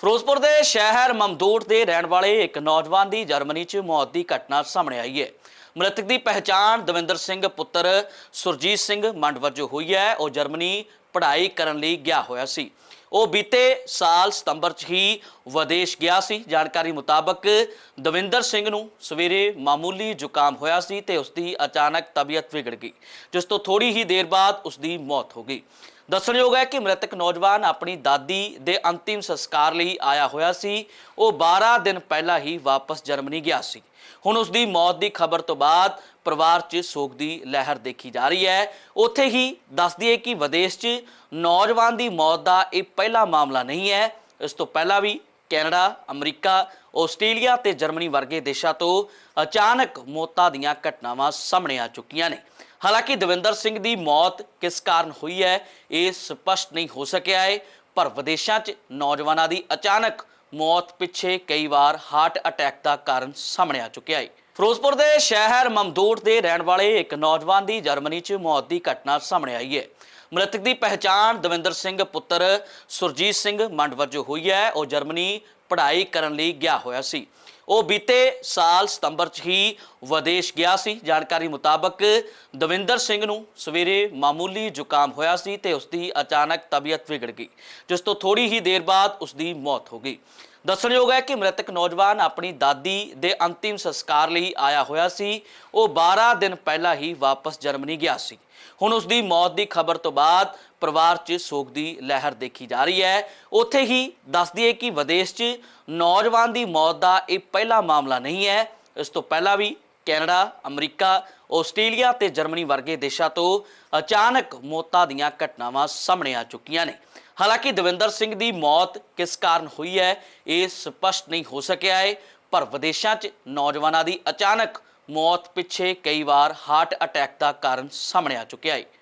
ਫਿਰੋਜ਼ਪੁਰ ਦੇ ਸ਼ਹਿਰ ਮਮਦੂਟ ਦੇ ਰਹਿਣ ਵਾਲੇ ਇੱਕ ਨੌਜਵਾਨ ਦੀ ਜਰਮਨੀ 'ਚ ਮੌਤ ਦੀ ਘਟਨਾ ਸਾਹਮਣੇ ਆਈ ਹੈ। ਮ੍ਰਿਤਕ ਦੀ ਪਹਿਚਾਣ ਦਵਿੰਦਰ ਸਿੰਘ ਪੁੱਤਰ ਸੁਰਜੀਤ ਸਿੰਘ ਮੰਡ ਵਜੋਂ ਹੋਈ ਹੈ। ਉਹ ਜਰਮਨੀ ਪੜ੍ਹਾਈ ਕਰਨ ਲਈ ਗਿਆ ਹੋਇਆ ਸੀ। ਉਹ ਬੀਤੇ ਸਾਲ ਸਤੰਬਰ 'ਚ ਹੀ ਵਿਦੇਸ਼ ਗਿਆ ਸੀ। ਜਾਣਕਾਰੀ ਮੁਤਾਬਕ ਦਵਿੰਦਰ ਸਿੰਘ ਨੂੰ ਸਵੇਰੇ ਮਾਮੂਲੀ ਜ਼ੁਕਾਮ ਹੋਇਆ ਸੀ ਤੇ ਉਸ ਦੀ ਅਚਾਨਕ ਤਬੀਅਤ ਵਿਗੜ ਗਈ, ਜਿਸ ਤੋਂ ਥੋੜੀ ਹੀ ਦੇਰ ਬਾਅਦ ਉਸ ਦੀ ਮੌਤ ਹੋ ਗਈ। ਦੱਸਣਯੋਗ ਹੈ ਕਿ ਮ੍ਰਿਤਕ ਨੌਜਵਾਨ ਆਪਣੀ ਦਾਦੀ ਦੇ ਅੰਤਿਮ ਸੰਸਕਾਰ ਲਈ ਆਇਆ ਹੋਇਆ ਸੀ। ਉਹ 12 ਦਿਨ ਪਹਿਲਾਂ ਹੀ ਵਾਪਸ ਜਰਮਨੀ ਗਿਆ ਸੀ। ਹੁਣ ਉਸ ਦੀ ਮੌਤ ਦੀ ਖਬਰ ਤੋਂ ਬਾਅਦ ਪਰਿਵਾਰ 'ਚ ਸੋਗ ਦੀ ਲਹਿਰ ਦੇਖੀ ਜਾ ਰਹੀ ਹੈ। ਉੱਥੇ ਹੀ ਦੱਸ ਦਈਏ ਕਿ ਵਿਦੇਸ਼ 'ਚ ਨੌਜਵਾਨ ਦੀ ਮੌਤ ਦਾ ਇਹ ਪਹਿਲਾ ਮਾਮਲਾ ਨਹੀਂ ਹੈ। ਇਸ ਤੋਂ ਪਹਿਲਾਂ ਵੀ ਕੈਨੇਡਾ, ਅਮਰੀਕਾ, ਆਸਟ੍ਰੇਲੀਆ ਤੇ ਜਰਮਨੀ ਵਰਗੇ ਦੇਸ਼ਾਂ ਤੋਂ ਅਚਾਨਕ ਮੌਤਾਂ ਦੀਆਂ ਘਟਨਾਵਾਂ ਸਾਹਮਣੇ ਆ ਚੁੱਕੀਆਂ ਨੇ। ਹਾਲਾਂਕਿ ਦਵਿੰਦਰ ਸਿੰਘ ਦੀ ਮੌਤ ਕਿਸ ਕਾਰਨ ਹੋਈ ਹੈ, ਇਹ ਸਪਸ਼ਟ ਨਹੀਂ ਹੋ ਸਕਿਆ ਹੈ, ਪਰ ਵਿਦੇਸ਼ਾਂ 'ਚ ਨੌਜਵਾਨਾਂ ਦੀ ਅਚਾਨਕ ਮੌਤ ਪਿੱਛੇ ਕਈ ਵਾਰ ਹਾਰਟ ਅਟੈਕ ਦਾ ਕਾਰਨ ਸਾਹਮਣੇ ਆ ਚੁੱਕਿਆ ਹੈ। ਫਿਰੋਜ਼ਪੁਰ ਦੇ ਸ਼ਹਿਰ ਮਮਦੋਟ ਦੇ ਰਹਿਣ ਵਾਲੇ ਇੱਕ ਨੌਜਵਾਨ ਦੀ ਜਰਮਨੀ 'ਚ ਮੌਤ ਦੀ ਘਟਨਾ ਸਾਹਮਣੇ ਆਈ ਹੈ। ਮ੍ਰਿਤਕ ਦੀ ਪਹਿਚਾਣ ਦਵਿੰਦਰ ਸਿੰਘ ਪੁੱਤਰ ਸੁਰਜੀਤ ਸਿੰਘ ਮੰਡ ਵਜੋਂ ਹੋਈ ਹੈ। ਉਹ ਜਰਮਨੀ ਪੜ੍ਹਾਈ ਕਰਨ ਲਈ ਗਿਆ ਹੋਇਆ ਸੀ। ਉਹ ਬੀਤੇ ਸਾਲ ਸਤੰਬਰ 'ਚ ਹੀ ਵਿਦੇਸ਼ ਗਿਆ ਸੀ। ਜਾਣਕਾਰੀ ਮੁਤਾਬਕ ਦਵਿੰਦਰ ਸਿੰਘ ਨੂੰ ਸਵੇਰੇ ਮਾਮੂਲੀ ਜ਼ੁਕਾਮ ਹੋਇਆ ਸੀ ਤੇ ਉਸ ਦੀ ਅਚਾਨਕ ਤਬੀਅਤ ਵਿਗੜ ਗਈ, ਜਿਸ ਤੋਂ ਥੋੜੀ ਹੀ ਦੇਰ ਬਾਅਦ ਉਸ ਦੀ ਮੌਤ ਹੋ ਗਈ। ਦੱਸਣਯੋਗ ਹੈ ਕਿ ਮ੍ਰਿਤਕ ਨੌਜਵਾਨ ਆਪਣੀ ਦਾਦੀ ਦੇ ਅੰਤਿਮ ਸੰਸਕਾਰ ਲਈ ਆਇਆ ਹੋਇਆ ਸੀ। ਉਹ 12 ਦਿਨ ਪਹਿਲਾਂ ਹੀ ਵਾਪਸ ਜਰਮਨੀ ਗਿਆ ਸੀ। ਹੁਣ ਉਸ ਦੀ ਮੌਤ ਦੀ ਖਬਰ ਤੋਂ ਬਾਅਦ ਪਰਿਵਾਰ 'ਚ ਸੋਗ ਦੀ ਲਹਿਰ ਦੇਖੀ ਜਾ ਰਹੀ ਹੈ। ਉੱਥੇ ਹੀ ਦੱਸ ਦਈਏ ਕਿ ਵਿਦੇਸ਼ 'ਚ ਨੌਜਵਾਨ ਦੀ ਮੌਤ ਦਾ ਇਹ ਪਹਿਲਾ ਮਾਮਲਾ ਨਹੀਂ ਹੈ। ਇਸ ਤੋਂ ਪਹਿਲਾਂ ਵੀ ਕੈਨੇਡਾ, ਅਮਰੀਕਾ, ਆਸਟ੍ਰੇਲੀਆ ਤੇ ਜਰਮਨੀ ਵਰਗੇ ਦੇਸ਼ਾਂ ਤੋਂ ਅਚਾਨਕ ਮੌਤਾਂ ਦੀਆਂ ਘਟਨਾਵਾਂ ਸਾਹਮਣੇ ਆ ਚੁੱਕੀਆਂ ਨੇ। ਹਾਲਾਂਕਿ ਦਵਿੰਦਰ ਸਿੰਘ ਦੀ ਮੌਤ ਕਿਸ ਕਾਰਨ ਹੋਈ ਹੈ, ਇਹ ਸਪਸ਼ਟ ਨਹੀਂ ਹੋ ਸਕਿਆ ਹੈ, ਪਰ ਵਿਦੇਸ਼ਾਂ 'ਚ ਨੌਜਵਾਨਾਂ ਦੀ ਅਚਾਨਕ ਮੌਤ ਪਿੱਛੇ ਕਈ ਵਾਰ ਹਾਰਟ ਅਟੈਕ ਦਾ ਕਾਰਨ ਸਾਹਮਣੇ ਆ ਚੁੱਕਿਆ ਹੈ।